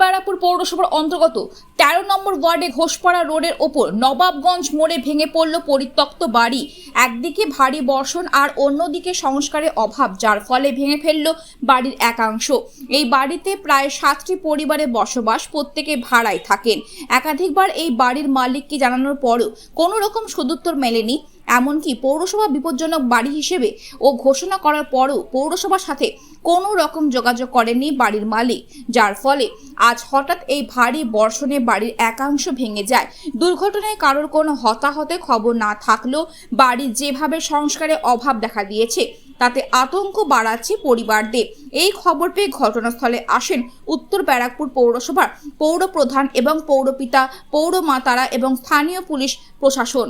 ব্যারাকপুর পৌরসভার অন্তর্গত তেরো নম্বর ওয়ার্ডে ঘোষপাড়া রোডের ওপর নবাবগঞ্জ মোড়ে ভেঙে পড়ল পরিত্যক্ত বাড়ি। একদিকে ভারী বর্ষণ আর অন্যদিকে সংস্কারের অভাব, যার ফলে ভেঙে ফেলল বাড়ির একাংশ। এই বাড়িতে প্রায় সাতটি পরিবারে বসবাস প্রত্যেকে ভাড়ায় থাকেন। একাধিকবার এই বাড়ির মালিককে জানানোর পরও কোনো রকম সদুত্তর মেলেনি। এমনকি পৌরসভা বিপজ্জনক বাড়ি হিসেবে ও ঘোষণা করার পরও পৌরসভার সাথে কোনো রকম যোগাযোগ করেননি বাড়ির মালিক, যার ফলে আজ হঠাৎ এই ভারী বর্ষণে বাড়ির একাংশ ভেঙে যায়। দুর্ঘটনায় কারোর কোনো হতাহতে খবর না থাকলেও বাড়ির যেভাবে সংস্কারের অভাব দেখা দিয়েছে, তাতে আতঙ্ক বাড়াচ্ছে পরিবারদের। এই খবর পেয়ে ঘটনাস্থলে আসেন উত্তর ব্যারাকপুর পৌরসভার পৌর প্রধান এবং পৌরপিতা পৌরমাতারা এবং স্থানীয় পুলিশ প্রশাসন।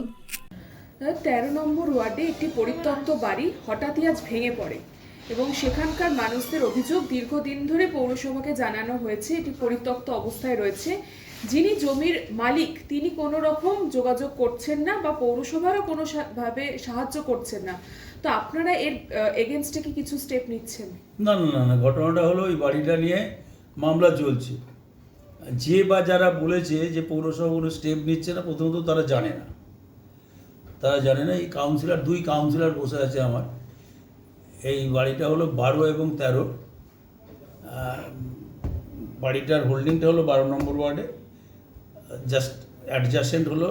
তেরো নম্বর ওয়ার্ডে একটি পরিত্যক্ত বাড়ি হঠাৎই আজ ভেঙে পড়ে। এবং সেখানকার মানুষদের অভিযোগ দীর্ঘদিন ধরে পৌরসভাকে জানানো হয়েছে, এটি পরিত্যক্ত অবস্থায় রয়েছে। যিনি জমির মালিক, তিনি কোনো রকম যোগাযোগ করছেন না বা পৌরসভারও কোনো ভাবে সাহায্য করছেন না। তো আপনারা এর এগেনস্টে কি কিছু স্টেপ নিচ্ছেন? না না না না, ঘটনাটা হলো ওই বাড়িটা নিয়ে মামলা চলছে। যে বা যারা বলেছে যে পৌরসভা কোনো স্টেপ নিচ্ছে না, প্রথমত তারা জানে না। তারা জানে না, এই কাউন্সিলর দুই কাউন্সিলর বসে আছে আমার। এই বাড়িটা হলো বারো এবং তেরো। বাড়িটার হোল্ডিংটা হলো বারো নম্বর ওয়ার্ডে। জাস্ট অ্যাডজাসেন্ট হলো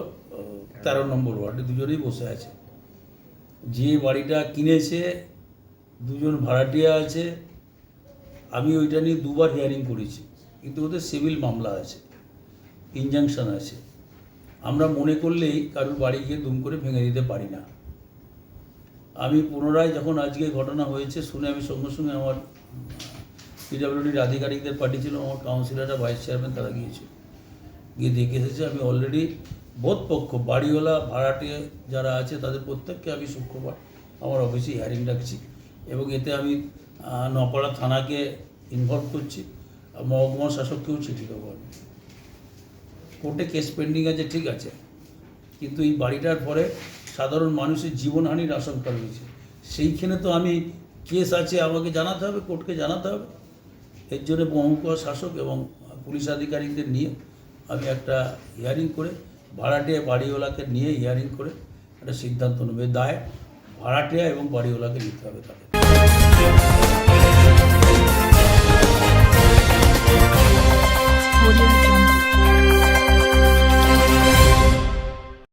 তেরো নম্বর ওয়ার্ডে, দুজনেই বসে আছে। যে বাড়িটা কিনেছে, দুজন ভাড়াটিয়া আছে। আমি ওইটা নিয়ে দুবার হিয়ারিং করেছি, কিন্তু ওদের সিভিল মামলা আছে ইনজাংশন আছে। আমরা মনে করলেই কারোর বাড়ি গিয়ে দুম করে ভেঙে দিতে পারি না। আমি পুনরায় যখন আজকে ঘটনা হয়েছে, শুনে আমি সঙ্গে সঙ্গে আমার পিডাব্লিউডির আধিকারিকদের পাঠিয়েছিল, আমার কাউন্সিলররা ভাইস চেয়ারম্যান তারা গিয়েছে। গিয়ে দেখে এসেছে, আমি অলরেডি বোধ পক্ষ, বাড়িওয়ালা, ভাড়াটে যারা আছে, তাদের প্রত্যেককে আমি শুক্রবার আমার অফিসে হিয়ারিং ডাকছি এবং এতে আমি নপাড়া থানাকে ইনভলভ করছি মহকুমা শাসককেও চিঠি দেবো আমি। কোর্টে কেস পেন্ডিং আছে, ঠিক আছে। কিন্তু এই বাড়িটার পরে সাধারণ মানুষের জীবনহানির আশঙ্কা রয়েছে। সেইখানে তো আমি কেস আছে, আমাকে জানাতে হবে কোর্টকে জানাতে হবে। এর জন্য মহকুমা শাসক এবং পুলিশ আধিকারিকদের নিয়ে আমি একটা হিয়ারিং করে, ভাড়াটিয়া বাড়িওয়ালাকে নিয়ে হিয়ারিং করে একটা সিদ্ধান্ত নেবে। দায় ভাড়াটিয়া এবং বাড়িওয়ালাকে নিতে হবে তাকে